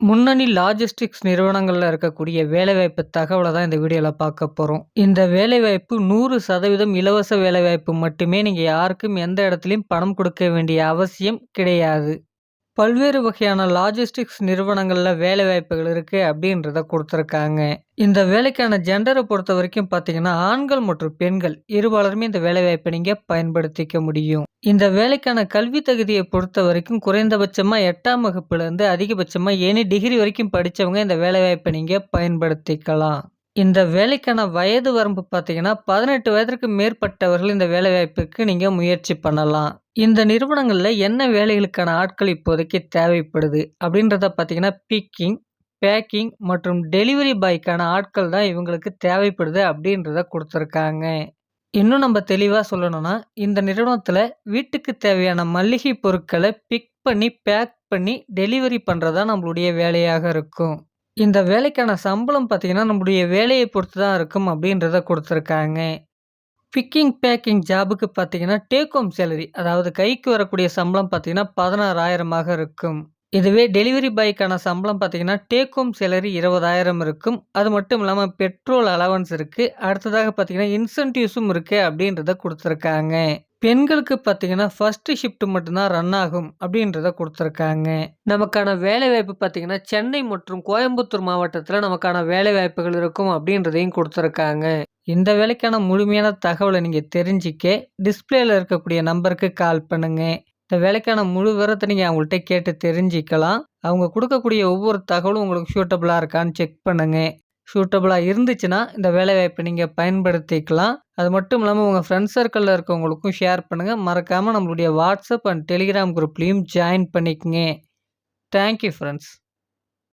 முன்னணி லாஜிஸ்டிக்ஸ் நிறுவனங்களில் இருக்கக்கூடிய வேலைவாய்ப்பு தகவலை தான் இந்த வீடியோவில் பார்க்க போகிறோம் இந்த வேலைவாய்ப்பு 100% இலவச வேலைவாய்ப்பு மட்டுமே. நீங்கள் யாருக்கும் எந்த இடத்துலையும் பணம் கொடுக்க வேண்டிய அவசியம் கிடையாது. பல்வேறு வகையான லாஜிஸ்டிக்ஸ் நிறுவனங்கள்ல வேலைவாய்ப்புகள் இருக்குது அப்படின்றத கொடுத்துருக்காங்க இந்த வேலைக்கான ஜென்டரை பொறுத்த வரைக்கும் பார்த்தீங்கன்னா, ஆண்கள் மற்றும் பெண்கள் இருபாலருமே இந்த வேலைவாய்ப்ப நீங்கள் பயன்படுத்திக்க முடியும். இந்த வேலைக்கான கல்வி தகுதிய பொறுத்தவரைக்கும் குறைந்தபட்சமா 8ஆம் வகுப்புலேருந்து அதிகபட்சமாக எனி டிகிரி வரைக்கும் படித்தவங்க இந்த வேலைவாய்ப்ப நீங்கள் பயன்படுத்திக்கலாம். இந்த வேலைக்கான வயது வரம்பு பார்த்தீங்கன்னா, 18 வயதிற்கு மேற்பட்டவர்கள் இந்த வேலைவாய்ப்புக்கு நீங்கள் முயற்சி பண்ணலாம். இந்த நிறுவனங்களில் என்ன வேலைகளுக்கான ஆட்கள் இப்போதைக்கு தேவைப்படுது அப்படின்றத பார்த்தீங்கன்னா, பிக்கிங், பேக்கிங் மற்றும் டெலிவரி பாய்க்கான ஆட்கள் தான் இவங்களுக்கு தேவைப்படுது அப்படின்றத கொடுத்துருக்காங்க இன்னும் நம்ம தெளிவாக சொல்லணும்னா, இந்த நிறுவனத்தில் வீட்டுக்கு தேவையான மளிகை பொருட்களை பிக் பண்ணி, பேக் பண்ணி டெலிவரி பண்ணுறதா நம்மளுடைய வேலையாக இருக்கும். இந்த வேலைக்கான சம்பளம் பார்த்தீங்கன்னா, நம்முடைய வேலைய பொறுத்து தான் இருக்கும் அப்படின்றத குடுத்துருக்காங்க. பிக்கிங், பேக்கிங் ஜாபுக்கு பார்த்தீங்கன்னா, டேக் ஹோம் சேலரி அதாவது கைக்கு வரக்கூடிய சம்பளம் பார்த்தீங்கன்னா, 16,000மாக இருக்கும். இதுவே டெலிவரி பாய்க்கான சம்பளம் பார்த்தீங்கன்னா, டேக் ஹோம் சேலரி 20,000 இருக்கும். அது மட்டும் இல்லாம பெட்ரோல் அலவன்ஸ் இருக்கு. அடுத்ததாக பார்த்தீங்கன்னா, இன்சென்டிவ்ஸும் இருக்கு அப்படின்றத குடுத்துருக்காங்க. பெண்களுக்கு பார்த்தீங்கன்னா, ஃபர்ஸ்ட் ஷிஃப்ட் மட்டும் தான் ரன் ஆகும் அப்படின்றத கொடுத்துருக்காங்க நமக்கான வேலைவாய்ப்பு பார்த்தீங்கன்னா, சென்னை மற்றும் கோயம்புத்தூர் மாவட்டத்தில் நமக்கான வேலைவாய்ப்புகள் இருக்கும் அப்படின்றதையும் கொடுத்துருக்காங்க இந்த வேலைக்கான முழுமையான தகவலை நீங்கள் தெரிஞ்சுக்க, டிஸ்ப்ளேல இருக்கக்கூடிய நம்பருக்கு கால் பண்ணுங்க. இந்த வேலைக்கான முழு விவரத்தை நீங்கள் அவங்கள்ட்ட கேட்டு தெரிஞ்சுக்கலாம். அவங்க கொடுக்கக்கூடிய ஒவ்வொரு தகவலும் உங்களுக்கு சூட்டபுளாக இருக்கான்னு செக் பண்ணுங்க. சூட்டபுளாக இருந்துச்சுன்னா, இந்த வேலைவாய்ப்பை நீங்கள் பயன்படுத்திக்கலாம். அது மட்டும் இல்லாமல் உங்கள் ஃப்ரெண்ட்ஸ் சர்க்கிளில் இருக்கவங்களுக்கும் ஷேர் பண்ணுங்கள் மறக்காமல் நம்மளுடைய வாட்ஸ்அப் அண்ட் டெலிகிராம் குரூப்லேயும் ஜாயின் பண்ணிக்கங்க. Thank you